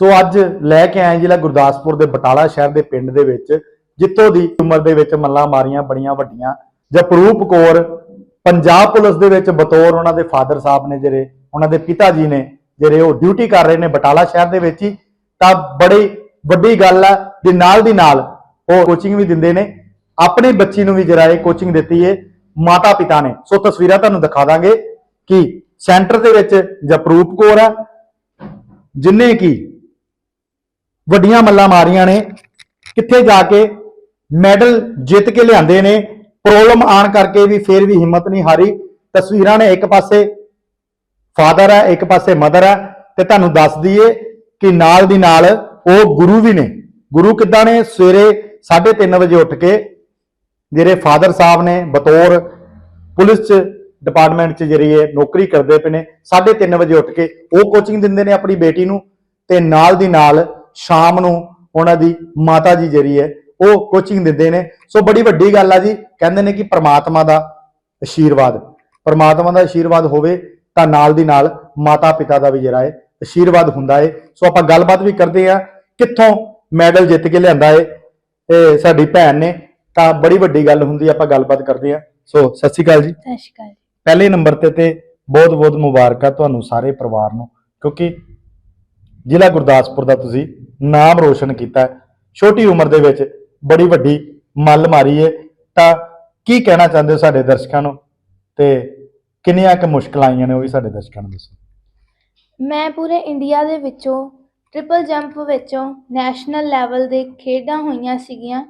ਸੋ ਅੱਜ ਲੈ ਕੇ ਆਏ ਜ਼ਿਲ੍ਹਾ ਗੁਰਦਾਸਪੁਰ ਦੇ ਬਟਾਲਾ ਸ਼ਹਿਰ ਦੇ ਪਿੰਡ ਦੇ ਵਿੱਚ, ਜਿੱਥੋਂ ਦੀ ਉਮਰ ਦੇ ਵਿੱਚ ਮੱਲਾਂ ਮਾਰੀਆਂ ਬੜੀਆਂ ਵੱਡੀਆਂ। ਜਪਰੂਪ ਕੌਰ ਪੰਜਾਬ ਪੁਲਿਸ ਦੇ ਵਿੱਚ ਬਤੌਰ ਉਹਨਾਂ ਦੇ ਫਾਦਰ ਸਾਹਿਬ ਨੇ ਜਿਹੜੇ, ਉਹਨਾਂ ਦੇ ਪਿਤਾ ਜੀ ਨੇ ਜਿਹੜੇ ਉਹ ਡਿਊਟੀ ਕਰ ਰਹੇ ਨੇ ਬਟਾਲਾ ਸ਼ਹਿਰ ਦੇ ਵਿੱਚ ਹੀ। ਤਾਂ ਬੜੀ ਵੱਡੀ ਗੱਲ ਹੈ ਦੇ ਨਾਲ ਦੀ ਨਾਲ ਉਹ ਕੋਚਿੰਗ ਵੀ ਦਿੰਦੇ ਨੇ। ਆਪਣੇ ਬੱਚੀ ਨੂੰ ਵੀ ਜਿਹੜਾ ਇਹ ਕੋਚਿੰਗ ਦਿੱਤੀ ਹੈ ਮਾਤਾ ਪਿਤਾ ਨੇ। ਸੋ ਤਸਵੀਰਾਂ ਤੁਹਾਨੂੰ ਦਿਖਾ ਦਾਂਗੇ ਕਿ ਸੈਂਟਰ ਦੇ ਵਿੱਚ ਜਪਰੂਪ ਕੌਰ ਆ, ਜਿਨੇ ਕੀ ਵੱਡੀਆਂ ਮੱਲਾਂ ਮਾਰੀਆਂ ਨੇ, ਕਿੱਥੇ ਜਾ ਕੇ ਮੈਡਲ ਜਿੱਤ ਕੇ ਲਿਆਂਦੇ ਨੇ, ਪ੍ਰੋਬਲਮ ਆਣ ਕਰਕੇ ਵੀ ਫੇਰ ਵੀ ਹਿੰਮਤ ਨਹੀਂ ਹਾਰੀ। ਤਸਵੀਰਾਂ ਨੇ ਇੱਕ ਪਾਸੇ ਫਾਦਰ ਹੈ, ਇੱਕ ਪਾਸੇ ਮਦਰ ਹੈ ਤੇ ਤੁਹਾਨੂੰ ਦੱਸ ਦਈਏ ਕਿ ਨਾਲ ਦੀ ਨਾਲ ਉਹ ਗੁਰੂ ਵੀ ਨੇ। ਗੁਰੂ ਕਿੱਦਾਂ ਨੇ? ਸਵੇਰੇ 3:30 ਵਜੇ ਉੱਠ ਕੇ ਜਿਹੜੇ ਫਾਦਰ ਸਾਹਿਬ ਨੇ ਬਤੌਰ ਪੁਲਿਸ ਚ, ਡਿਪਾਰਟਮੈਂਟ ਚ ਜਿਹੜੀ ਹੈ ਨੌਕਰੀ ਕਰਦੇ ਪਏ ਨੇ 3:30 ਵਜੇ ਉੱਠ ਕੇ ਉਹ ਕੋਚਿੰਗ ਦਿੰਦੇ ਨੇ ਆਪਣੀ ਬੇਟੀ ਨੂੰ ਤੇ ਨਾਲ ਦੀ ਨਾਲ ਸ਼ਾਮ ਨੂੰ ਉਹਨਾਂ ਦੀ ਮਾਤਾ ਜੀ ਜਿਹੜੀ ਹੈ ਉਹ ਕੋਚਿੰਗ ਦਿੰਦੇ ਨੇ। ਸੋ ਬੜੀ ਵੱਡੀ ਗੱਲ ਆ ਜੀ ਕਹਿੰਦੇ ਨੇ ਕਿ ਪ੍ਰਮਾਤਮਾ ਦਾ ਆਸ਼ੀਰਵਾਦ ਪ੍ਰਮਾਤਮਾ ਦਾ ਆਸ਼ੀਰਵਾਦ ਹੋਵੇ ਤਾਂ ਨਾਲ ਦੀ ਨਾਲ ਮਾਤਾ ਪਿਤਾ ਦਾ ਵੀ ਜਿਹੜਾ ਹੈ ਆਸ਼ੀਰਵਾਦ ਹੁੰਦਾ ਹੈ। ਸੋ ਆਪਾਂ ਗੱਲਬਾਤ ਵੀ ਕਰਦੇ ਆ ਕਿੱਥੋਂ ਮੈਡਲ ਜਿੱਤ ਕੇ ਲਿਆਂਦਾ ਹੈ ਇਹ ਸਾਡੀ ਭੈਣ ਨੇ ਤਾਂ ਬੜੀ ਵੱਡੀ ਗੱਲ ਹੁੰਦੀ ਆਪਾਂ ਗੱਲਬਾਤ ਕਰਦੇ ਆ ਸੋ ਸਤਿ ਸ਼੍ਰੀ ਅਕਾਲ ਜੀ। ਸਤਿ ਸ਼੍ਰੀ ਅਕਾਲ ਪਹਿਲੇ ਨੰਬਰ ਤੇ ਤੇ ਬਹੁਤ ਬਹੁਤ ਮੁਬਾਰਕਾਂ ਤੁਹਾਨੂੰ ਸਾਰੇ ਪਰਿਵਾਰ ਨੂੰ ਕਿਉਂਕਿ ਜ਼ਿਲ੍ਹਾ ਗੁਰਦਾਸਪੁਰ ਦਾ ਤੁਸੀਂ ਨਾਮ ਰੋਸ਼ਨ ਕੀਤਾ ਹੈ। ਛੋਟੀ ਉਮਰ ਦੇ ਵਿੱਚ ਬੜੀ ਵੱਡੀ ਮੱਲ ਮਾਰੀ ਹੈ ਤਾਂ ਕੀ ਕਹਿਣਾ ਚਾਹੁੰਦੇ ਹੋ ਸਾਡੇ ਦਰਸ਼ਕਾਂ ਨੂੰ? ਤੇ ਕਿੰਨੀਆਂ ਕੁ ਮੁਸ਼ਕਲਾਂ ਆਈਆਂ ਨੇ ਉਹ ਵੀ ਸਾਡੇ ਦਰਸ਼ਕਾਂ ਨੂੰ ਦੱਸੋ। ਮੈਂ ਪੂਰੇ ਇੰਡੀਆ ਦੇ ਵਿੱਚੋਂ ਟ੍ਰਿਪਲ ਜੰਪ ਵਿੱਚੋਂ ਨੈਸ਼ਨਲ ਲੈਵਲ ਦੇ ਖੇਡਾਂ ਹੋਈਆਂ ਸੀਗੀਆਂ।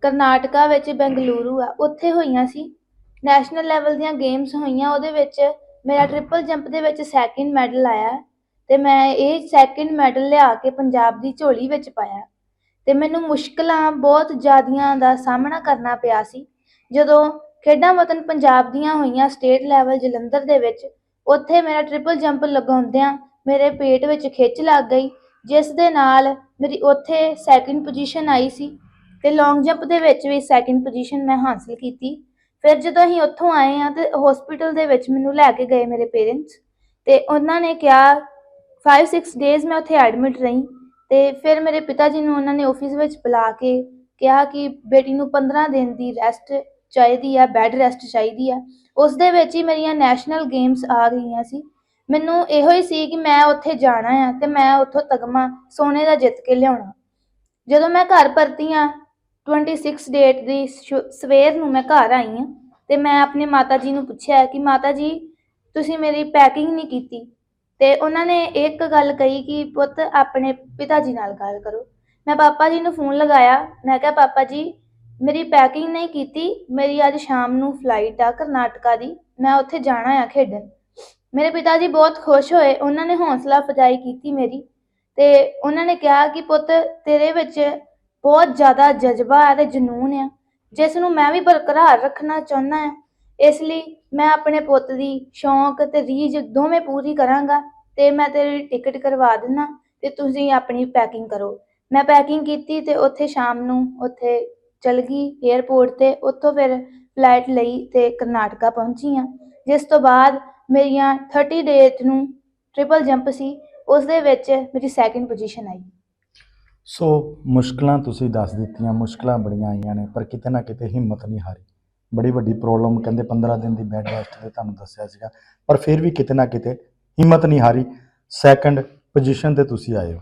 ਕਰਨਾਟਕਾ ਵਿੱਚ ਬੈਂਗਲੁਰੂ ਆ, ਉੱਥੇ ਹੋਈਆਂ ਸੀ। ਨੈਸ਼ਨਲ ਲੈਵਲ ਦੀਆਂ ਗੇਮਸ ਹੋਈਆਂ, ਉਹਦੇ ਵਿੱਚ ਮੇਰਾ ਟ੍ਰਿਪਲ ਜੰਪ ਦੇ ਵਿੱਚ ਸੈਕਿੰਡ ਮੈਡਲ ਆਇਆ। ਤੇ ਮੈਂ ਇਹ ਸੈਕਿੰਡ ਮੈਡਲ ਲਿਆ ਕੇ ਪੰਜਾਬ ਦੀ ਝੋਲੀ ਵਿੱਚ ਪਾਇਆ। ਤੇ ਮੈਨੂੰ ਮੁਸ਼ਕਲਾਂ ਬਹੁਤ ਜ਼ਿਆਦੀਆਂ ਦਾ ਸਾਹਮਣਾ ਕਰਨਾ ਪਿਆ ਸੀ। ਜਦੋਂ ਖੇਡਾਂ ਵਤਨ ਪੰਜਾਬ ਦੀਆਂ ਹੋਈਆਂ ਸਟੇਟ ਲੈਵਲ ਜਲੰਧਰ ਦੇ ਵਿੱਚ, ਉੱਥੇ ਮੇਰਾ ਟ੍ਰਿਪਲ ਜੰਪ ਲਗਾਉਂਦਿਆਂ ਮੇਰੇ ਪੇਟ ਵਿੱਚ ਖਿੱਚ ਲੱਗ ਗਈ, ਜਿਸ ਦੇ ਨਾਲ ਮੇਰੀ ਉੱਥੇ ਸੈਕਿੰਡ ਪੋਜੀਸ਼ਨ ਆਈ ਸੀ ਤੇ ਲੌਂਗ ਜੰਪ ਦੇ ਵਿੱਚ ਵੀ ਸੈਕਿੰਡ ਪੋਜੀਸ਼ਨ ਮੈਂ ਹਾਸਲ ਕੀਤੀ। ਫਿਰ ਜਦੋਂ ਅਸੀਂ ਉੱਥੋਂ ਆਏ ਆ ਤੇ ਹਸਪੀਟਲ ਦੇ ਵਿੱਚ ਮੈਨੂੰ ਲੈ ਕੇ ਗਏ ਮੇਰੇ ਪੇਰੈਂਟਸ ਤੇ ਉਹਨਾਂ ਨੇ ਕਿਹਾ 5-6 ਡੇਜ਼ ਮੈਂ ਉੱਥੇ ਐਡਮਿਟ ਰਹੀ ਤੇ ਫਿਰ ਮੇਰੇ ਪਿਤਾ ਜੀ ਨੂੰ ਉਹਨਾਂ ਨੇ ਆਫਿਸ ਵਿੱਚ ਬੁਲਾ ਕੇ ਕਿਹਾ ਕਿ ਬੇਟੀ ਨੂੰ 15 ਦਿਨ ਦੀ ਰੈਸਟ ਚਾਹੀਦੀ ਆ ਬੈੱਡ ਰੈਸਟ ਚਾਹੀਦੀ ਆ। ਉਸ ਦੇ ਵਿੱਚ ਹੀ ਮੇਰੀਆਂ ਨੈਸ਼ਨਲ ਗੇਮਸ ਆ ਗਈਆਂ ਸੀ। ਮੈਨੂੰ ਇਹੋ ਹੀ ਸੀ ਕਿ ਮੈਂ ਉੱਥੇ ਜਾਣਾ ਆ ਤੇ ਮੈਂ ਉੱਥੋਂ ਤਗਮਾ ਸੋਨੇ ਦਾ ਜਿੱਤ ਕੇ ਲਿਆਉਣਾ। ਜਦੋਂ ਮੈਂ ਘਰ ਪਰਤੀ ਆ 26 ਡੇਟ ਦੀ ਸ਼ੁ- ਸਵੇਰ ਨੂੰ ਮੈਂ ਘਰ ਆਈ ਆ ਤੇ ਮੈਂ ਆਪਣੇ ਮਾਤਾ ਜੀ ਨੂੰ ਪੁੱਛਿਆ ਕਿ ਮਾਤਾ ਜੀ, ਤੁਸੀਂ ਮੇਰੀ ਪੈਕਿੰਗ ਨਹੀਂ ਕੀਤੀ। ਤੇ ਉਹਨਾਂ ਨੇ ਇੱਕ ਗੱਲ ਕਹੀ ਕਿ ਪੁੱਤ ਆਪਣੇ ਪਿਤਾ ਜੀ ਨਾਲ ਗੱਲ ਕਰੋ। ਮੈਂ ਪਾਪਾ ਜੀ ਨੂੰ ਫੋਨ ਲਗਾਇਆ। ਮੈਂ ਕਿਹਾ, ਪਾਪਾ ਜੀ, ਮੇਰੀ ਪੈਕਿੰਗ ਨਹੀਂ ਕੀਤੀ। ਮੇਰੀ ਅੱਜ ਸ਼ਾਮ ਨੂੰ ਫਲਾਈਟ ਆ ਕਰਨਾਟਕਾ ਦੀ। ਮੈਂ ਉੱਥੇ ਜਾਣਾ ਆ ਖੇਡਣ। ਮੇਰੇ ਪਿਤਾ ਜੀ ਬਹੁਤ ਖੁਸ਼ ਹੋਏ। ਉਹਨਾਂ ਨੇ ਹੌਸਲਾ ਅਫਜ਼ਾਈ ਕੀਤੀ ਮੇਰੀ ਤੇ ਉਹਨਾਂ ਨੇ ਕਿਹਾ ਕਿ, ਪੁੱਤ, ਤੇਰੇ ਵਿੱਚ ਬਹੁਤ ਜ਼ਿਆਦਾ ਜਜ਼ਬਾ ਹੈ ਤੇ ਜਨੂਨ ਆ। ਜਿਸ ਨੂੰ ਮੈਂ ਵੀ ਬਰਕਰਾਰ ਰੱਖਣਾ ਚਾਹੁੰਦਾ ਹਾਂ ਇਸ ਲਈ ਮੈਂ ਆਪਣੇ ਪੁੱਤ ਦੀ ਸ਼ੌਂਕ ਤੇ ਰੀਝ ਦੋਵੇਂ ਪੂਰੀ ਕਰਾਂਗਾ ਤੇ ਮੈਂ ਤੇਰੀ ਟਿਕਟ ਕਰਵਾ ਦਿੰਨਾ ਤੇ ਤੁਸੀਂ ਆਪਣੀ ਪੈਕਿੰਗ ਕਰੋ। ਮੈਂ ਪੈਕਿੰਗ ਕੀਤੀ ਤੇ ਉੱਥੇ ਸ਼ਾਮ ਨੂੰ ਉੱਥੇ ਚਲ ਗਈ 에ਅਰਪੋਰਟ ਤੇ, ਉੱਥੋਂ ਫਿਰ ਫਲਾਈਟ ਲਈ ਤੇ ਕਰਨਾਟਕਾ ਪਹੁੰਚੀ ਹਾਂ। ਜਿਸ ਤੋਂ ਬਾਅਦ ਮੇਰੀਆਂ 30 ਡੇਟ ਨੂੰ ਟ੍ਰਿਪਲ ਜੰਪ ਸੀ ਉਸ ਦੇ ਵਿੱਚ ਮੇਰੀ ਸੈਕਿੰਡ ਪੋਜੀਸ਼ਨ ਆਈ। ਸੋ ਮੁਸ਼ਕਲਾਂ ਤੁਸੀਂ ਦੱਸ ਦਿੱਤੀਆਂ, ਮੁਸ਼ਕਲਾਂ ਬੜੀਆਂ ਆਈਆਂ ਨੇ, ਪਰ ਕਿਤੇ ਨਾ ਕਿਤੇ ਹਿੰਮਤ ਨਹੀਂ ਹਾਰੀ। ਬੜੀ ਵੱਡੀ ਪ੍ਰੋਬਲਮ ਕਹਿੰਦੇ 15 ਦਿਨ ਦੀ ਬੈੱਡ ਰੈਸਟ ਦੇ ਤੁਹਾਨੂੰ ਦੱਸਿਆ ਸੀਗਾ ਪਰ ਫਿਰ ਵੀ ਕਿਤੇ ਨਾ ਕਿਤੇ ਹਿੰਮਤ ਨਹੀਂ ਹਾਰੀ ਸੈਕੰਡ ਪੋਜੀਸ਼ਨ ਤੇ ਤੁਸੀਂ ਆਏ ਹੋ।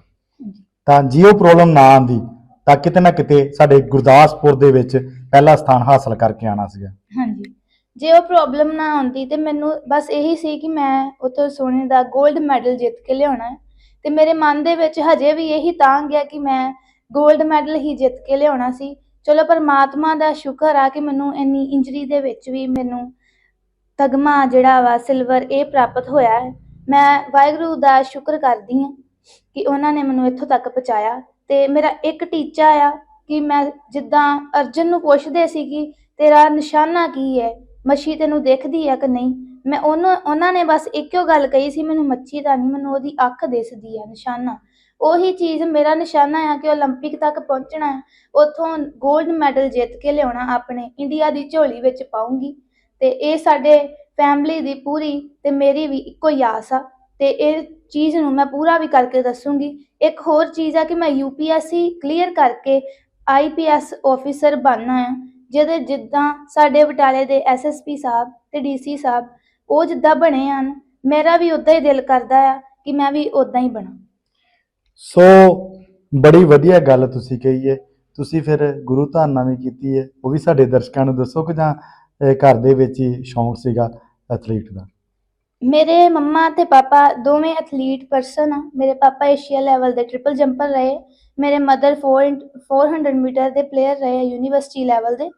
ਤਾਂ ਜੇ ਉਹ ਪ੍ਰੋਬਲਮ ਨਾ ਆਂਦੀ ਤਾਂ ਕਿਤੇ ਨਾ ਕਿਤੇ ਸਾਡੇ ਗੁਰਦਾਸਪੁਰ ਦੇ ਵਿੱਚ ਪਹਿਲਾ ਸਥਾਨ ਹਾਸਲ ਕਰਕੇ ਆਣਾ ਸੀਗਾ। ਹਾਂਜੀ। ਜੇ ਉਹ ਪ੍ਰੋਬਲਮ ਨਾ ਆਉਂਦੀ ਤੇ ਮੈਨੂੰ ਬਸ ਇਹੀ ਸੀ ਕਿ ਮੈਂ ਉੱਥੋਂ ਸੋਨੇ ਦਾ 골ਡ ਮੈਡਲ ਜਿੱਤ ਕੇ ਲਿਆਉਣਾ ਹੈ। ਤੇ ਮੇਰੇ ਮਨ ਦੇ ਵਿੱਚ ਹਜੇ ਵੀ ਇਹੀ ਤਾਂ ਗਿਆ ਕਿ ਮੈਂ 골ਡ ਮੈਡਲ ਹੀ ਜਿੱਤ ਕੇ ਲਿਆਉਣਾ ਸੀ। ਚਲੋ ਪਰਮਾਤਮਾ ਦਾ ਸ਼ੁਕਰ ਆ ਕਿ ਮੈਨੂੰ ਇੰਨੀ ਇੰਜਰੀ ਦੇ ਵਿੱਚ ਵੀ ਮੈਨੂੰ ਤਗਮਾ ਜਿਹੜਾ ਵਾ ਸਿਲਵਰ ਇਹ ਪ੍ਰਾਪਤ ਹੋਇਆ ਹੈ। ਮੈਂ ਵਾਹਿਗੁਰੂ ਦਾ ਸ਼ੁਕਰ ਕਰਦੀ ਹਾਂ ਕਿ ਉਹਨਾਂ ਨੇ ਮੈਨੂੰ ਇੱਥੋਂ ਤੱਕ ਪਹੁੰਚਾਇਆ ਤੇ ਮੇਰਾ ਇੱਕ ਟੀਚਾ ਆ ਕਿ ਮੈਂ ਜਿੱਦਾਂ ਅਰਜਨ ਨੂੰ ਪੁੱਛਦੇ ਸੀ ਕਿ ਤੇਰਾ ਨਿਸ਼ਾਨਾ ਕੀ ਹੈ? ਮੱਛੀ ਤੈਨੂੰ ਦੇਖਦੀ ਆ ਕਿ ਨਹੀਂ? ਮੈਂ ਉਹਨਾਂ ਉਹਨਾਂ ਨੇ ਬਸ ਇੱਕੋ ਗੱਲ ਕਹੀ ਸੀ, ਮੈਨੂੰ ਮੱਛੀ ਤਾਂ ਨਹੀਂ, ਮੈਨੂੰ ਉਹਦੀ ਅੱਖ ਦਿਸਦੀ ਆ ਨਿਸ਼ਾਨਾ। ਉਹੀ ਚੀਜ਼ ਮੇਰਾ ਨਿਸ਼ਾਨਾ ਆ ਕਿ 올림픽 ਤੱਕ ਪਹੁੰਚਣਾ ਹੈ ਉੱਥੋਂ 골ਡ ਮੈਡਲ ਜਿੱਤ ਕੇ ਲਿਆਉਣਾ ਆਪਣੇ ਇੰਡੀਆ ਦੀ ਝੋਲੀ ਵਿੱਚ ਪਾਉਂਗੀ। ਤੇ ਇਹ ਸਾਡੇ ਫੈਮਿਲੀ ਦੀ ਪੂਰੀ ਤੇ ਮੇਰੀ ਵੀ ਇੱਕੋ ਹੀ ਆਸ ਆ। ਤੇ ਇਹ ਚੀਜ਼ ਨੂੰ ਮੈਂ ਪੂਰਾ ਵੀ ਕਰਕੇ ਦੱਸੂੰਗੀ। ਇੱਕ ਹੋਰ ਚੀਜ਼ ਆ ਕਿ ਮੈਂ ਯੂਪੀਐਸਸੀ ਕਲੀਅਰ ਕਰਕੇ ਆਈਪੀਐਸ ਆਫੀਸਰ ਬਣਨਾ ਹੈ ਜਿਹਦੇ ਜਿੱਦਾਂ ਸਾਡੇ ਬਟਾਲੇ ਦੇ ਐਸਐਸਪੀ ਸਾਹਿਬ ਤੇ ਡੀਸੀ ਸਾਹਿਬ ਉਹ ਜਿੱਦਾਂ ਬਣੇ ਹਨ ਮੇਰਾ ਵੀ ਉਦਾਂ ਹੀ ਦਿਲ ਕਰਦਾ ਆ ਕਿ ਮੈਂ ਵੀ ਉਦਾਂ ਹੀ ਬਣਾ। ਸੋ ਬੜੀ ਵਧੀਆ ਗੱਲ ਤੁਸੀਂ ਕਹੀ ਹੈ ਤੁਸੀਂ ਫਿਰ ਗੁਰੂ ਧਾਰਨਾ ਵੀ ਕੀਤੀ ਹੈ ਉਹ ਵੀ ਸਾਡੇ ਦਰਸ਼ਕਾਂ ਨੂੰ ਦੱਸੋ ਕਿ ਜਾਂ ਅਹ, ਘਰ ਦੇ ਵਿੱਚ ਹੀ ਸ਼ੌਂਕ ਸੀਗਾ ਐਥਲੀਟ ਦਾ। ਮੇਰੇ ਮੰਮਾ ਤੇ ਪਾਪਾ ਦੋਵੇਂ ਐਥਲੀਟ ਪਰਸਨ ਆ। ਮੇਰੇ ਪਾਪਾ ਏਸ਼ੀਆ ਲੈਵਲ ਦੇ ਟ੍ਰਿਪਲ ਜੰਪਰ ਰਹੇ। ਮੇਰੇ ਮਦਰ 4 400 ਮੀਟਰ ਦੇ ਪਲੇਅਰ ਰਹੇ ਯੂਨੀਵਰਸਿਟੀ ਲੈਵਲ ਦੇ।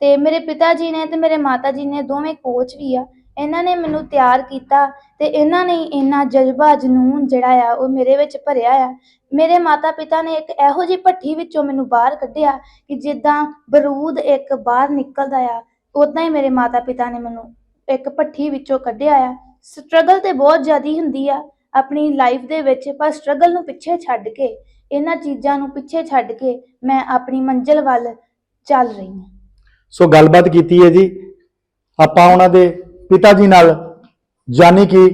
ਤੇ ਮੇਰੇ ਪਿਤਾ ਜੀ ਨੇ ਤੇ ਮੇਰੇ ਮਾਤਾ ਜੀ ਨੇ ਦੋਵੇਂ ਕੋਚ ਵੀ ਆ। ਇਹਨਾਂ ਨੇ ਮੈਨੂੰ ਤਿਆਰ ਕੀਤਾ ਤੇ ਇਹਨਾਂ ਨੇ ਇੰਨਾ ਜਜ਼ਬਾ, ਜਨੂਨ ਜਿਹੜਾ ਆ, ਉਹ ਮੇਰੇ ਵਿੱਚ ਭਰਿਆ ਆ। ਮੇਰੇ ਮਾਤਾ ਪਿਤਾ ਨੇ ਇੱਕ ਇਹੋ ਜਿਹੀ ਭੱਠੀ ਵਿੱਚੋਂ ਮੈਨੂੰ ਬਾਹਰ ਕੱਢਿਆ ਕਿ ਜਿੱਦਾਂ ਬਰੂਦ ਇੱਕ ਬਾਹਰ ਨਿਕਲਦਾ ਆ ਉਦਾਂ ਹੀ ਮੇਰੇ ਮਾਤਾ ਪਿਤਾ ਨੇ ਮੈਨੂੰ ਇੱਕ ਭੱਠੀ ਵਿੱਚੋਂ ਕੱਢਿਆ ਆ। ਸਟਰਗਲ ਤੇ ਬਹੁਤ ਜ਼ਿਆਦੀ ਹੁੰਦੀ ਆ ਆਪਣੀ ਲਾਈਫ ਦੇ ਵਿੱਚ, ਪਰ ਸਟਰਗਲ ਨੂੰ ਪਿੱਛੇ ਛੱਡ ਕੇ, ਇਹਨਾਂ ਚੀਜ਼ਾਂ ਨੂੰ ਪਿੱਛੇ ਛੱਡ ਕੇ ਮੈਂ ਆਪਣੀ ਮੰਜ਼ਿਲ ਵੱਲ ਚੱਲ ਰਹੀ ਹਾਂ। ਸੋ ਗੱਲਬਾਤ ਕੀਤੀ ਹੈ ਜੀ। ਆਪਾਂ ਉਹਨਾਂ ਦੇ ਪਿਤਾ ਜੀ ਨਾਲ, ਯਾਨੀ ਕਿ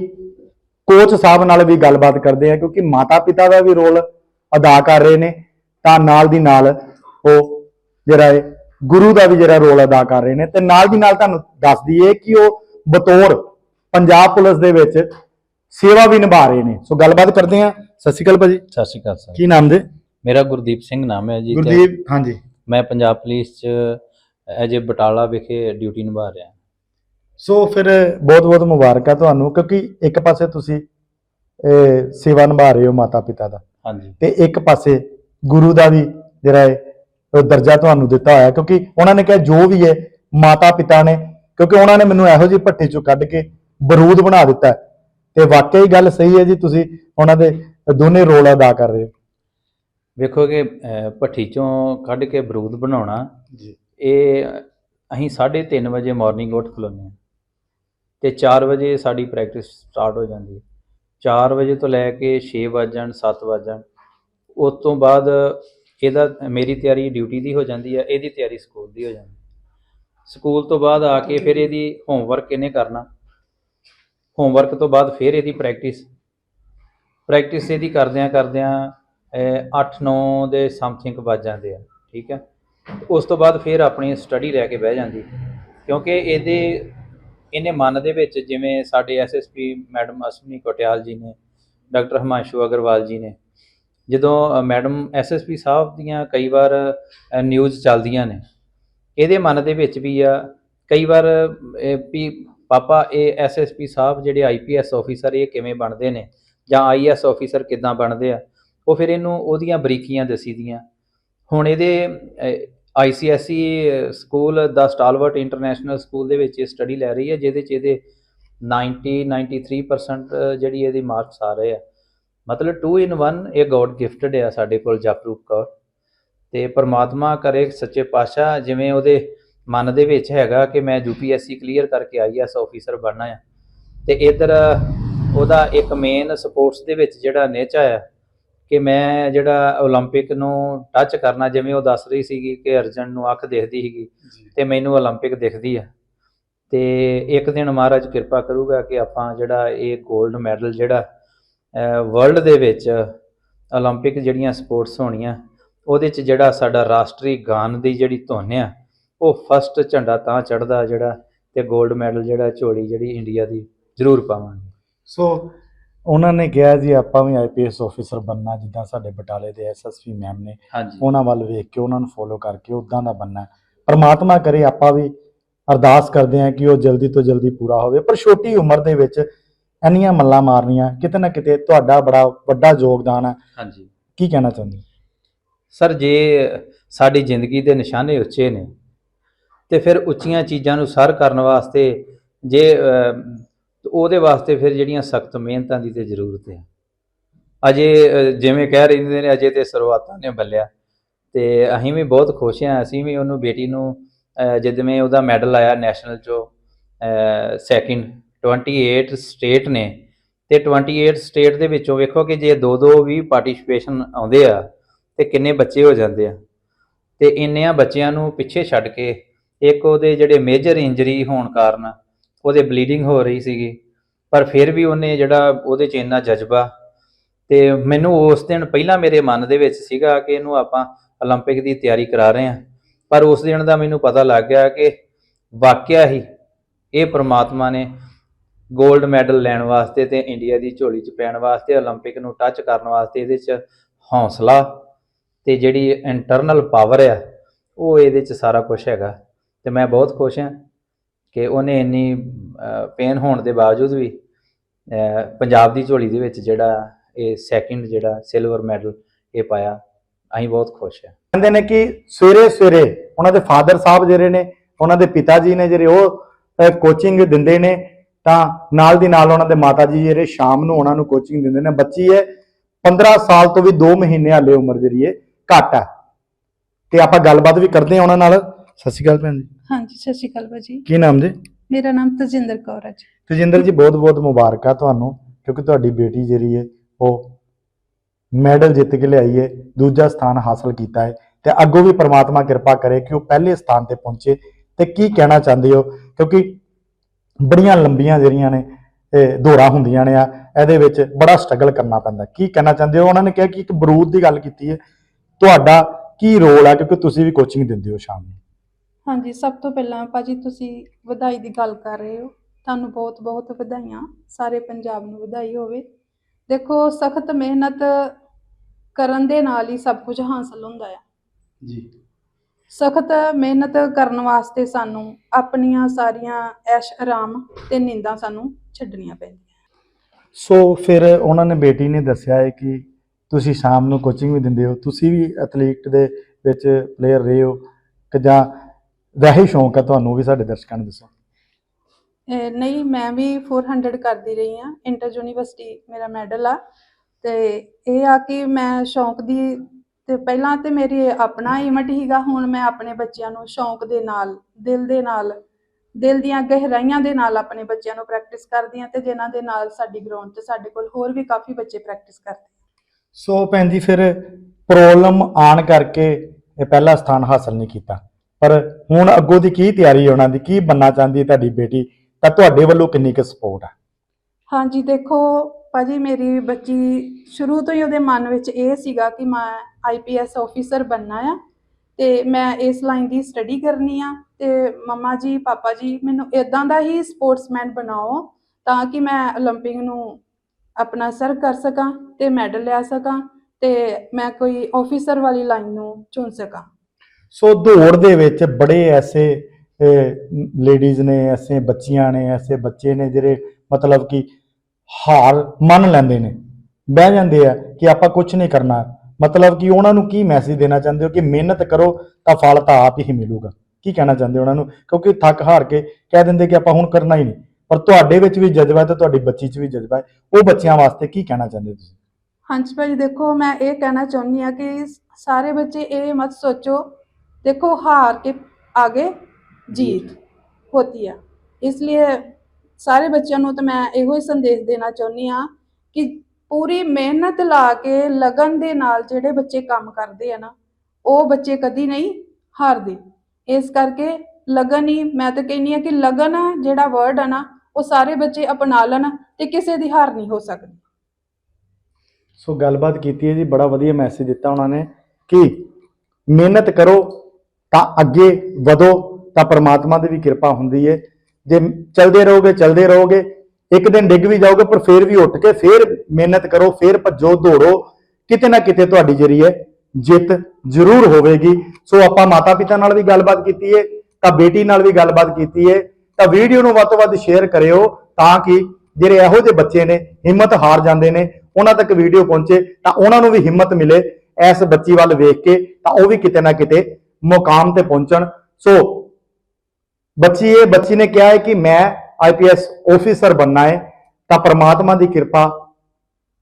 ਕੋਚ ਸਾਹਿਬ ਨਾਲ ਵੀ ਗੱਲਬਾਤ ਕਰਦੇ ਆ ਕਿਉਂਕਿ ਮਾਤਾ ਪਿਤਾ ਦਾ ਵੀ ਰੋਲ ਅਦਾ ਕਰ ਰਹੇ ਨੇ, ਤਾਂ ਨਾਲ ਦੀ ਨਾਲ ਉਹ ਜਿਹੜਾ ਹੈ ਗੁਰੂ ਦਾ ਵੀ ਜਿਹੜਾ ਰੋਲ ਅਦਾ ਕਰ ਰਹੇ ਨੇ। ਤੇ ਨਾਲ ਦੀ ਨਾਲ ਤੁਹਾਨੂੰ ਦੱਸ ਦਈਏ ਕਿ ਉਹ ਬਤੌਰ ਪੰਜਾਬ ਪੁਲਿਸ ਦੇ ਵਿੱਚ ਸੇਵਾ ਵੀ ਨਿਭਾ ਰਹੇ ਨੇ। ਸੋ ਗੱਲਬਾਤ ਕਰਦੇ ਆ ਸਤਿ ਸ਼੍ਰੀ ਅਕਾਲ ਭਾਜੀ। ਸਤਿ ਸ਼੍ਰੀ ਅਕਾਲ ਸਰ। ਕੀ ਨਾਮ ਦੇ ਮੇਰਾ ਗੁਰਦੀਪ ਸਿੰਘ ਨਾਮ ਹੈ ਜੀ। ਤੇ ਗੁਰਦੀਪ ਹਾਂਜੀ। ਮੈਂ ਪੰਜਾਬ ਪੁਲਿਸ ਚ ਐਜ ਬਟਾਲਾ ਵਿਖੇ ਡਿਊਟੀ ਨਿਭਾ ਰਿਹਾ। ਸੋ ਫਿਰ ਬਹੁਤ ਬਹੁਤ ਮੁਬਾਰਕਾਂ ਤੁਹਾਨੂੰ ਕਿਉਂਕਿ ਇੱਕ ਪਾਸੇ ਤੁਸੀਂ ਸੇਵਾ ਨਿਭਾ ਰਹੇ ਹੋ ਮਾਤਾ ਪਿਤਾ ਦਾ। ਹਾਂਜੀ। ਤੇ ਇੱਕ ਪਾਸੇ ਗੁਰੂ ਦਾ ਵੀ ਜਿਹੜਾ ਹੈ ਉਹ ਦਰਜਾ ਤੁਹਾਨੂੰ ਦਿੱਤਾ ਹੋਇਆ ਕਿਉਂਕਿ ਉਹਨਾਂ ਨੇ ਕਿਹਾ ਜੋ ਵੀ ਹੈ ਮਾਤਾ ਪਿਤਾ ਨੇ ਕਿਉਂਕਿ ਉਹਨਾਂ ਨੇ ਮੈਨੂੰ ਇਹੋ ਜਿਹੀ ਭੱਠੀ ਚੋਂ ਕੱਢ ਕੇ ਬਰੂਦ ਬਣਾ ਦਿੱਤਾ। ਤੇ ਵਾਕਈ ਗੱਲ ਸਹੀ ਹੈ ਜੀ ਤੁਸੀਂ ਉਹਨਾਂ ਦੇ ਦੋਨੇ ਰੋਲ ਅਦਾ ਕਰ ਰਹੇ ਹੋ। ਵੇਖੋ ਕਿ ਭੱਠੀ ਚੋਂ ਕੱਢ ਕੇ ਬਰੂਦ ਬਣਾਉਣਾ ਜੀ। ਇਹ ਅਸੀਂ 3:30 ਵਜੇ ਮਾਰਨਿੰਗ ਉੱਠ ਖਲੋਨੇ ਆ ਤੇ 4 ਵਜੇ ਸਾਡੀ ਪ੍ਰੈਕਟਿਸ ਸਟਾਰਟ ਹੋ ਜਾਂਦੀ ਹੈ। 4 ਵਜੇ ਤੋਂ ਲੈ ਕੇ 6 ਵਜਣ 7 ਵਜਣ ਉਸ ਤੋਂ ਬਾਅਦ ਇਹਦਾ ਮੇਰੀ ਤਿਆਰੀ ਡਿਊਟੀ ਦੀ ਹੋ ਜਾਂਦੀ ਹੈ ਇਹਦੀ ਤਿਆਰੀ ਸਕੂਲ ਦੀ ਹੋ ਜਾਂਦੀ ਹੈ। ਸਕੂਲ ਤੋਂ ਬਾਅਦ ਆ ਕੇ ਫਿਰ ਇਹਦੀ ਹੋਮਵਰਕ ਇਹਨੇ ਕਰਨਾ। ਹੋਮਵਰਕ ਤੋਂ ਬਾਅਦ ਫਿਰ ਇਹਦੀ ਪ੍ਰੈਕਟਿਸ ਪ੍ਰੈਕਟਿਸ ਇਹਦੀ ਕਰਦਿਆਂ ਕਰਦਿਆਂ 8-9 ਦੇ ਸਮਥਿੰਗ ਵੱਜ ਜਾਂਦੇ ਆ, ਠੀਕ ਹੈ ਉਸ ਤੋਂ ਬਾਅਦ ਫਿਰ ਆਪਣੀ ਸਟੱਡੀ ਲੈ ਕੇ ਬਹਿ ਜਾਂਦੀ। ਕਿਉਂਕਿ ਇਹਦੇ, ਇਹਨੇ ਮਨ ਦੇ ਵਿੱਚ ਜਿਵੇਂ ਸਾਡੇ ਐਸਐਸਪੀ ਮੈਡਮ ਅਸਮੀ ਕੋਟਿਆਲ ਜੀ ਨੇ, ਡਾਕਟਰ ਹਿਮਾਂਸ਼ੂ ਅਗਰਵਾਲ ਜੀ ਨੇ, ਜਦੋਂ ਮੈਡਮ ਐਸਐਸਪੀ ਸਾਹਿਬ ਦੀਆਂ ਕਈ ਵਾਰ ਨਿਊਜ਼ ਚੱਲਦੀਆਂ ਨੇ, ਇਹਦੇ ਮਨ ਦੇ ਵਿੱਚ ਵੀ ਆ, ਕਈ ਵਾਰ ਵੀ ਪਾਪਾ, ਇਹ ਐਸਐਸਪੀ ਸਾਹਿਬ ਜਿਹੜੇ ਆਈਪੀਐਸ ਆਫੀਸਰ ਇਹ ਕਿਵੇਂ ਬਣਦੇ ਨੇ? ਜਾਂ ਆਈਐਸ ਆਫੀਸਰ ਕਿੱਦਾਂ ਬਣਦੇ ਆ? ਉਹ ਫਿਰ ਇਹਨੂੰ ਉਹਦੀਆਂ ਬਰੀਕੀਆਂ ਦੱਸੀ ਦੀਆਂ। ਹੁਣ ਇਹਦੇ ਆਈਸੀਐਸਈ ਸਕੂਲ ਦਾ ਸਟਾਲਵਰਟ ਇੰਟਰਨੈਸ਼ਨਲ ਸਕੂਲ ਦੇ ਵਿੱਚ ਇਹ ਸਟੱਡੀ ਲੈ ਰਹੀ ਹੈ, ਜਿਹਦੇ ਚ ਇਹਦੇ 90 93% ਜਿਹੜੀ ਇਹਦੀ ਮਾਰਕਸ ਆ ਰਹੇ ਆ। ਮਤਲਬ 2 ਇਨ 1 ਇਹ ਗੋਡ ਗਿਫਟਡ ਆ ਸਾਡੇ ਕੋਲ ਜਪਰੂਪ ਕੌਰ। ਤੇ ਪਰਮਾਤਮਾ ਕਰੇ ਸੱਚੇ ਪਾਤਸ਼ਾਹ, ਜਿਵੇਂ ਉਹਦੇ ਮਨ ਦੇ ਵਿੱਚ ਹੈਗਾ ਕਿ ਮੈਂ ਯੂਪੀਐਸਸੀ ਕਲੀਅਰ ਕਰਕੇ ਆਈ ਆਈਐਸ ਆਫੀਸਰ ਬਣਨਾ ਆ। ਤੇ ਇਧਰ ਉਹਦਾ ਇੱਕ ਮੇਨ ਸਪੋਰਟਸ ਦੇ ਵਿੱਚ ਜਿਹੜਾ ਨੇਚਾ ਆ ਕਿ ਮੈਂ ਜਿਹੜਾ 올림픽 ਨੂੰ ਟੱਚ ਕਰਨਾ ਜਿਵੇਂ ਉਹ ਦੱਸ ਰਹੀ ਸੀਗੀ ਕਿ ਅਰਜਨ ਨੂੰ ਅੱਖ ਦੇਖਦੀ ਸੀਗੀ ਤੇ ਮੈਨੂੰ 올림픽 ਦਿਖਦੀ ਆ। ਤੇ ਇੱਕ ਦਿਨ ਮਹਾਰਾਜ ਕਿਰਪਾ ਕਰੂਗਾ ਕਿ ਆਪਾਂ ਜਿਹੜਾ ਇਹ 골ਡ ਮੈਡਲ ਜਿਹੜਾ ਵਰਲਡ ਦੇ ਵਿੱਚ 올림픽 ਜਿਹੜੀਆਂ ਸਪੋਰਟਸ ਹੋਣੀਆਂ ਉਹਦੇ ਚ ਜਿਹੜਾ ਸਾਡਾ ਰਾਸ਼ਟਰੀ ਗਾਨ ਦੀ ਜਿਹੜੀ ਧੁਨ ਆ ਉਹ ਫਸਟ ਝੰਡਾ ਤਾਂ ਚੜਦਾ ਜਿਹੜਾ ਤੇ 골ਡ ਮੈਡਲ ਜਿਹੜਾ ਝੋਲੀ ਜਿਹੜੀ ਇੰਡੀਆ ਦੀ ਜ਼ਰੂਰ ਪਾਵਾਂਗੇ। ਸੋ ਉਹਨਾਂ ਨੇ ਕਿਹਾ ਜੀ ਆਪਾਂ ਵੀ ਆਈਪੀਐਸ ਆਫੀਸਰ ਬੰਨਾ ਜਿੱਦਾਂ ਸਾਡੇ ਬਟਾਲੇ ਦੇ ਐਸਐਸਪੀ ਮੈਮ ਨੇ ਉਹਨਾਂ ਵੱਲ ਵੇਖ ਕੇ ਉਹਨਾਂ ਨੂੰ ਫੋਲੋ ਕਰਕੇ ਉਦਾਂ ਦਾ ਬੰਨਾ ਪਰਮਾਤਮਾ ਕਰੇ ਆਪਾਂ ਵੀ ਅਰਦਾਸ ਕਰਦੇ ਹਾਂ ਕਿ ਉਹ ਜਲਦੀ ਤੋਂ ਜਲਦੀ ਪੂਰਾ ਹੋਵੇ ਪਰ ਛੋਟੀ ਉਮਰ ਦੇ ਵਿੱਚ ਇੰਨੀਆਂ ਮੱਲਾਂ ਮਾਰਨੀਆਂ ਕਿਤੇ ਨਾ ਕਿਤੇ ਤੁਹਾਡਾ ਬੜਾ ਵੱਡਾ ਯੋਗਦਾਨ ਹੈ। ਹਾਂਜੀ। ਕੀ ਕਹਿਣਾ ਚਾਹੁੰਦੇ? ਸਰ ਜੇ ਸਾਡੀ ਜ਼ਿੰਦਗੀ ਦੇ ਨਿਸ਼ਾਨੇ ਉੱਚੇ ਨੇ ਤੇ ਫਿਰ ਉੱਚੀਆਂ ਚੀਜ਼ਾਂ ਨੂੰ ਸਰ ਕਰਨ ਵਾਸਤੇ ਜੇ ਉਹਦੇ ਵਾਸਤੇ ਫਿਰ ਜਿਹੜੀਆਂ ਸਖਤ ਮਿਹਨਤਾਂ ਦੀ ਤੇ ਜ਼ਰੂਰਤ ਹੈ ਅਜੇ ਜਿਵੇਂ ਕਹਿ ਰਹੇ ਨੇ ਅਜੇ ਤੇ ਸ਼ੁਰੂਆਤਾਂ ਨੇ ਬੱਲਿਆ। ਤੇ ਅਸੀਂ ਵੀ ਬਹੁਤ ਖੁਸ਼ ਹਾਂ ਅਸੀਂ ਵੀ ਉਹਨੂੰ ਬੇਟੀ ਨੂੰ ਅ, ਜਿਵੇਂ ਉਹਦਾ ਮੈਡਲ ਆਇਆ ਨੈਸ਼ਨਲ ਚੋਂ ਸੈਕਿੰਡ 28 ਸਟੇਟ ਨੇ। ਤੇ 28 ਸਟੇਟ ਦੇ ਵਿੱਚੋਂ ਵੇਖੋ ਕਿ ਜੇ ਦੋ ਦੋ ਵੀ ਪਾਰਟਿਸਿਪੇਸ਼ਨ ਆਉਂਦੇ ਆ ਤੇ ਕਿੰਨੇ ਬੱਚੇ ਹੋ ਜਾਂਦੇ ਆ। ਤੇ ਇੰਨਿਆਂ ਬੱਚਿਆਂ ਨੂੰ ਪਿੱਛੇ ਛੱਡ ਕੇ ਇੱਕ ਉਹਦੇ ਜਿਹੜੇ ਮੇਜਰ ਇੰਜਰੀ ਹੋਣ ਕਾਰਨ ਉਹਦੇ ਬਲੀਡਿੰਗ ਹੋ ਰਹੀ ਸੀਗੀ, ਪਰ ਫਿਰ ਵੀ ਉਹਨੇ ਜਿਹੜਾ ਉਹਦੇ 'ਚ ਇੰਨਾ ਜਜ਼ਬਾ ਤੇ ਮੈਨੂੰ ਉਸ ਦਿਨ ਪਹਿਲਾਂ ਮੇਰੇ ਮਨ ਦੇ ਵਿੱਚ ਸੀਗਾ ਕਿ ਇਹਨੂੰ ਆਪਾਂ 올림픽 ਦੀ ਤਿਆਰੀ ਕਰਾ ਰਹੇ ਹਾਂ, ਪਰ ਉਸ ਦਿਨ ਦਾ ਮੈਨੂੰ ਪਤਾ ਲੱਗ ਗਿਆ ਕਿ ਵਾਕਿਆ ਹੀ ਇਹ ਪ੍ਰਮਾਤਮਾ ਨੇ 골ਡ ਮੈਡਲ ਲੈਣ ਵਾਸਤੇ ਤੇ ਇੰਡੀਆ ਦੀ ਝੋਲੀ 'ਚ ਪੈਣ ਵਾਸਤੇ 올림픽 ਨੂੰ ਟੱਚ ਕਰਨ ਵਾਸਤੇ ਇਹਦੇ 'ਚ ਹੌਸਲਾ ਤੇ ਜਿਹੜੀ ਇੰਟਰਨਲ ਪਾਵਰ ਆ, ਉਹ ਇਹਦੇ 'ਚ ਸਾਰਾ ਕੁਝ ਹੈਗਾ। ਤੇ ਮੈਂ ਬਹੁਤ ਖੁਸ਼ ਹਾਂ ਕਿ ਉਹਨੇ ਇੰਨੀ ਪੇਨ ਹੋਣ ਦੇ ਬਾਵਜੂਦ ਵੀ ਪੰਜਾਬ ਦੀ ਝੋਲੀ ਦੇ ਵਿੱਚ ਜਿਹੜਾ ਇਹ ਸੈਕਿੰਡ ਜਿਹੜਾ ਸਿਲਵਰ ਮੈਡਲ ਇਹ ਪਾਇਆ, ਅਸੀਂ ਬਹੁਤ ਖੁਸ਼ ਹਾਂ। ਕਹਿੰਦੇ ਨੇ ਕਿ ਸਵੇਰੇ ਸਵੇਰੇ ਉਹਨਾਂ ਦੇ ਫਾਦਰ ਸਾਹਿਬ ਜਿਹੜੇ ਨੇ, ਉਹਨਾਂ ਦੇ ਪਿਤਾ ਜੀ ਨੇ ਜਿਹੜੇ ਉਹ ਕੋਚਿੰਗ ਦਿੰਦੇ ਨੇ, ਤਾਂ ਨਾਲ ਦੀ ਨਾਲ ਉਹਨਾਂ ਦੇ ਮਾਤਾ ਜੀ ਜਿਹੜੇ ਸ਼ਾਮ ਨੂੰ ਉਹਨਾਂ ਨੂੰ ਕੋਚਿੰਗ ਦਿੰਦੇ ਨੇ, ਬੱਚੀ ਹੈ 15 ਸਾਲ ਤੋਂ ਵੀ 2 ਮਹੀਨੇ ਹਾਲੇ ਉਮਰ ਜਿਹੜੀ ਹੈ, ਘੱਟ ਹੈ। ਤੇ ਆਪਾਂ ਗੱਲਬਾਤ ਵੀ ਕਰਦੇ ਹਾਂ ਉਹਨਾਂ ਨਾਲ। ਸਤਿ ਸ਼੍ਰੀ ਅਕਾਲ ਭੈਣ ਜੀ। ਹਾਂਜੀ ਸਤਿ ਸ਼੍ਰੀ ਅਕਾਲ ਭਾਜੀ। ਕੀ ਨਾਮ ਜੀ? ਮੇਰਾ ਨਾਮ ਤਜਿੰਦਰ ਕੌਰ ਹੈ ਜੀ। ਤਜਿੰਦਰ ਜੀ ਬਹੁਤ ਬਹੁਤ ਮੁਬਾਰਕਾਂ ਤੁਹਾਨੂੰ ਕਿਉਂਕਿ ਤੁਹਾਡੀ ਬੇਟੀ ਜਿਹੜੀ ਹੈ ਉਹ ਮੈਡਲ ਜਿੱਤ ਕੇ ਲਿਆਈ ਹੈ ਦੂਜਾ ਸਥਾਨ ਹਾਸਲ ਕੀਤਾ ਹੈ ਤੇ ਅੱਗੋਂ ਵੀ ਪ੍ਰਮਾਤਮਾ ਕਿਰਪਾ ਕਰੇ ਕਿ ਉਹ ਪਹਿਲੇ ਸਥਾਨ ਤੇ ਪਹੁੰਚੇ। ਤੇ ਕੀ ਕਹਿਣਾ ਚਾਹੁੰਦੇ ਹੋ? ਕਿਉਂਕਿ ਬੜੀਆਂ ਲੰਬੀਆਂ ਜਿਹੜੀਆਂ ਨੇ ਇਹ ਦੌੜਾਂ ਹੁੰਦੀਆਂ ਨੇ ਆ ਇਹਦੇ ਵਿੱਚ ਬੜਾ ਸਟਰਗਲ ਕਰਨਾ ਪੈਂਦਾ। ਕੀ ਕਹਿਣਾ ਚਾਹੁੰਦੇ ਹੋ? ਉਹਨਾਂ ਨੇ ਕਿਹਾ ਕਿ ਇੱਕ ਬਰੂਦ ਦੀ ਗੱਲ ਕੀਤੀ ਹੈ। ਤੁਹਾਡਾ ਕੀ ਰੋਲ ਹੈ ਕਿਉਂਕਿ ਤੁਸੀਂ ਵੀ ਕੋਚਿੰਗ ਦਿੰਦੇ ਹੋ ਸ਼ਾਮ ਨੂੰ। ਹਾਂਜੀ ਸਭ ਤੋਂ ਪਹਿਲਾਂ ਭਾਜੀ ਤੁਸੀਂ ਵਧਾਈ ਦੀ ਗੱਲ ਕਰ ਰਹੇ ਹੋ। ਤੁਹਾਨੂੰ ਬਹੁਤ ਬਹੁਤ ਵਧਾਈਆਂ। ਸਾਰੇ ਪੰਜਾਬ ਨੂੰ ਵਧਾਈ ਹੋਵੇ। ਦੇਖੋ ਸਖਤ ਮਿਹਨਤ ਕਰਨ ਦੇ ਨਾਲ ਹੀ ਸਭ ਕੁਝ ਹਾਸਲ ਹੁੰਦਾ ਆ। ਜੀ। ਸਖਤ ਮਿਹਨਤ ਕਰਨ ਵਾਸਤੇ ਸਾਨੂੰ ਆਪਣੀਆਂ ਸਾਰੀਆਂ ਐਸ਼ ਆਰਾਮ ਤੇ ਨੀਂਦਾਂ ਸਾਨੂੰ ਛੱਡਣੀਆਂ ਪੈਂਦੀਆਂ। ਸੋ ਫਿਰ ਉਹਨਾਂ ਨੇ ਬੇਟੀ ਨੇ ਦੱਸਿਆ ਹੈ ਕਿ ਤੁਸੀਂ ਸ਼ਾਮ ਨੂੰ ਕੋਚਿੰਗ ਵੀ ਦਿੰਦੇ ਹੋ। ਤੁਸੀਂ ਵੀ ਐਥਲੀਟ ਦੇ ਵਿੱਚ ਪਲੇਅਰ ਰਹੇ ਹੋ। ਕਿ ਜਾਂ ਵੈਸੇ ਹੀ ਸ਼ੌਂਕ ਹੈ ਤੁਹਾਨੂੰ ਵੀ ਸਾਡੇ ਦਰਸ਼ਕਾਂ ਨੂੰ ਦੱਸੋ। ਨਹੀਂ ਮੈਂ ਵੀ 400 ਕਰਦੀ ਰਹੀ ਆ ਇੰਟਰ ਯੂਨੀਵਰਸਿਟੀ ਮੇਰਾ ਮੈਡਲ ਆ। ਤੇ ਇਹ ਆ ਕਿ ਮੈਂ ਸ਼ੌਂਕ ਦੀ ਤੇ ਪਹਿਲਾਂ ਤੇ ਮੇਰੀ ਆਪਣਾ ਇਮਟ ਹੀਗਾ ਹੁਣ ਮੈਂ ਆਪਣੇ ਬੱਚਿਆਂ ਨੂੰ ਸ਼ੌਂਕ ਦੇ ਨਾਲ ਦਿਲ ਦੇ ਨਾਲ ਦਿਲ ਦੀਆਂ ਗਹਿਰਾਈਆਂ ਦੇ ਨਾਲ ਆਪਣੇ ਬੱਚਿਆਂ ਨੂੰ ਪ੍ਰੈਕਟਿਸ ਕਰਦੀ ਆ ਤੇ ਜਿਨ੍ਹਾਂ ਦੇ ਨਾਲ ਸਾਡੀ ਗਰਾਊਂਡ ਤੇ ਸਾਡੇ ਕੋਲ ਹੋਰ ਵੀ ਕਾਫੀ ਬੱਚੇ ਪ੍ਰੈਕਟਿਸ ਕਰਦੇ ਸੋ ਭੈਣ ਜੀ ਫਿਰ ਪ੍ਰੋਬਲਮ ਆਣ ਕਰਕੇ ਇਹ ਪਹਿਲਾ ਸਥਾਨ ਹਾਸਲ ਨਹੀਂ ਕੀਤਾ। ਪਰ ਹੁਣ ਅੱਗੋਂ ਦੀ ਕੀ ਤਿਆਰੀ ਹੈ ਉਹਨਾਂ ਦੀ ਕੀ ਬੰਨਾ ਚਾਹੁੰਦੀ ਹੈ ਤੁਹਾਡੀ ਬੇਟੀ ਤਾਂ ਤੁਹਾਡੇ ਵੱਲੋਂ ਕਿੰਨੀ ਕੁ ਸਪੋਰਟ ਹੈ ਹਾਂਜੀ ਦੇਖੋ ਭਾਜੀ ਮੇਰੀ ਬੱਚੀ ਸ਼ੁਰੂ ਤੋਂ ਹੀ ਉਹਦੇ ਮਨ ਵਿੱਚ ਇਹ ਸੀਗਾ ਕਿ ਮੈਂ ਆਈਪੀਐਸ ਆਫੀਸਰ ਬਣਨਾ ਆ ਤੇ ਮੈਂ ਇਸ ਲਾਈਨ ਦੀ ਸਟੱਡੀ ਕਰਨੀ ਆ ਤੇ ਮਮਾ ਜੀ ਪਾਪਾ ਜੀ ਮੈਨੂੰ ਇਦਾਂ ਦਾ ਹੀ ਸਪੋਰਟਸਮੈਨ ਬਣਾਓ ਤਾਂ ਕਿ ਮੈਂ 올림픽 ਨੂੰ ਆਪਣਾ ਸਰ ਕਰ ਸਕਾਂ ਤੇ ਮੈਡਲ ਲਿਆ ਸਕਾਂ ਤੇ ਮੈਂ ਕੋਈ ਆਫੀਸਰ ਵਾਲੀ ਲਾਈਨ ਨੂੰ ਚੁਣ ਸਕਾਂ ਸੋ ਦੌੜ ਦੇ ਵਿੱਚ ਬੜੇ ਐਸੇ ਲੇਡੀਜ਼ ਨੇ, ਐਸੇ ਬੱਚੀਆਂ ਨੇ, ਐਸੇ ਬੱਚੇ ਨੇ ਜਿਹੜੇ ਮਤਲਬ ਕਿ ਹਾਰ ਮੰਨ ਲੈਂਦੇ ਨੇ। ਬਹਿ ਜਾਂਦੇ ਆ ਕਿ ਆਪਾਂ ਕੁਝ ਨਹੀਂ ਕਰਨਾ। ਮਤਲਬ ਕਿ ਉਹਨਾਂ ਨੂੰ ਕੀ ਮੈਸੇਜ ਦੇਣਾ ਚਾਹੁੰਦੇ ਹੋ ਕਿ ਮਿਹਨਤ ਕਰੋ ਤਾਂ ਫਲ ਤਾਂ ਆਪ ਹੀ ਮਿਲੂਗਾ। ਕੀ ਕਹਿਣਾ ਚਾਹੁੰਦੇ ਹੋ ਉਹਨਾਂ ਨੂੰ? ਕਿਉਂਕਿ ਥੱਕ ਹਾਰ ਕੇ ਕਹਿ ਦਿੰਦੇ ਕਿ ਆਪਾਂ ਹੁਣ ਕਰਨਾ ਹੀ ਨਹੀਂ। ਪਰ ਤੁਹਾਡੇ ਵਿੱਚ ਵੀ ਜਜ਼ਬਾ ਹੈ ਤੇ ਤੁਹਾਡੀ ਬੱਚੀ 'ਚ ਵੀ ਜਜ਼ਬਾ ਹੈ। ਉਹ ਬੱਚਿਆਂ ਵਾਸਤੇ ਕੀ ਕਹਿਣਾ ਚਾਹੁੰਦੇ ਹੋ ਤੁਸੀਂ? ਹਾਂਜੀ ਭਾਜੀ, ਦੇਖੋ ਮੈਂ ਇਹ ਕਹਿਣਾ ਚਾਹੁੰਦੀ ਆ ਕਿ ਸਾਰੇ ਬੱਚੇ ਇਹ ਮਤ ਸੋਚੋ देखो हार के आगे जीत होती है इसलिए ਸਾਰੇ ਬੱਚਿਆਂ ਨੂੰ ਤਾਂ ਮੈਂ ਇਹੋ ਹੀ ਸੰਦੇਸ਼ ਦੇਣਾ ਚਾਹੁੰਦੀ ਆ ਕਿ ਪੂਰੀ ਮਿਹਨਤ ਲਾ ਕੇ ਲਗਨ ਦੇ ਨਾਲ ਜਿਹੜੇ ਬੱਚੇ ਕੰਮ ਕਰਦੇ ਆ ਨਾ ਉਹ ਬੱਚੇ ਕਦੀ ਨਹੀਂ ਹਾਰਦੇ ਇਸ ਕਰਕੇ ਲਗਨ ਹੀ ਮੈਂ ਤਾਂ ਕਹਿੰਦੀ ਆ ਕਿ ਲਗਨ ਜਿਹੜਾ ਵਰਡ ਆ ਨਾ ਉਹ ਸਾਰੇ ਬੱਚੇ ਅਪਣਾ ਲੈਣ ਤੇ ਕਿਸੇ ਦੀ ਹਾਰ ਨਹੀਂ ਹੋ ਸਕਦੀ ਸੋ ਗੱਲਬਾਤ ਕੀਤੀ ਹੈ ਜੀ ਬੜਾ ਵਧੀਆ ਮੈਸੇਜ ਦਿੱਤਾ ਉਹਨਾਂ ਨੇ ਕਿ ਮਿਹਨਤ ਕਰੋ ਤਾਂ ਅੱਗੇ ਵਧੋ, ਤਾਂ ਪਰਮਾਤਮਾ ਦੀ ਵੀ ਕਿਰਪਾ ਹੁੰਦੀ ਹੈ ਜੇ ਚਲਦੇ ਰਹੋਗੇ ਚਲਦੇ ਰਹੋਗੇ। ਇੱਕ ਦਿਨ ਡਿੱਗ ਵੀ ਜਾਓਗੇ, ਪਰ ਫੇਰ ਵੀ ਉੱਠ ਕੇ ਫੇਰ ਮਿਹਨਤ ਕਰੋ, ਫੇਰ ਭੱਜੋ, ਦੌੜੋ। ਕਿਤੇ ਨਾ ਕਿਤੇ ਤੁਹਾਡੀ ਜਿਹੜੀ ਹੈ ਜਿੱਤ ਜ਼ਰੂਰ ਹੋਵੇਗੀ। ਸੋ ਆਪਾਂ ਮਾਤਾ ਪਿਤਾ ਨਾਲ ਵੀ ਗੱਲਬਾਤ ਕੀਤੀ ਹੈ ਤਾਂ ਬੇਟੀ ਨਾਲ ਵੀ ਗੱਲਬਾਤ ਕੀਤੀ ਹੈ ਤਾਂ ਵੀਡੀਓ ਨੂੰ ਵੱਧ ਤੋਂ ਵੱਧ ਸ਼ੇਅਰ ਕਰਿਓ, ਤਾਂ ਕਿ ਜਿਹੜੇ ਇਹੋ ਜਿਹੇ ਬੱਚੇ ਨੇ, ਹਿੰਮਤ ਹਾਰ ਜਾਂਦੇ ਨੇ, ਉਹਨਾਂ ਤੱਕ ਵੀਡੀਓ ਪਹੁੰਚੇ, ਤਾਂ ਉਹਨਾਂ ਨੂੰ ਵੀ ਹਿੰਮਤ ਮਿਲੇ ਇਸ ਬੱਚੀ ਵੱਲ ਵੇਖ ਕੇ, ਤਾਂ ਉਹ ਵੀ ਕਿਤੇ ਨਾ ਕਿਤੇ ਮੁਕਾਮ ਤੇ ਪਹੁੰਚਣ। ਸੋ ਬੱਚੀ ਇਹ, ਬੱਚੀ ਨੇ ਕਿਹਾ ਹੈ ਕਿ ਮੈਂ ਆਈਪੀਐਸ ਆਫੀਸਰ ਬਣਨਾ ਹੈ, ਤਾਂ ਪ੍ਰਮਾਤਮਾ ਦੀ ਕਿਰਪਾ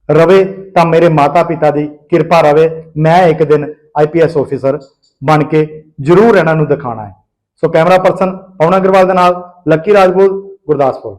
ਰਵੇ, ਤਾਂ ਮੇਰੇ ਮਾਤਾ ਪਿਤਾ ਦੀ ਕਿਰਪਾ ਰਵੇ, ਮੈਂ ਇੱਕ ਦਿਨ ਆਈਪੀਐਸ ਆਫੀਸਰ ਬਣ ਕੇ ਜ਼ਰੂਰ ਇਹਨਾਂ ਨੂੰ ਦਿਖਾਣਾ ਹੈ। So camera person Pawan Agarwal ਦੇ ਨਾਲ, ਲੱਕੀ ਰਾਜਪੂਤ, ਗੁਰਦਾਸਪੁਰ।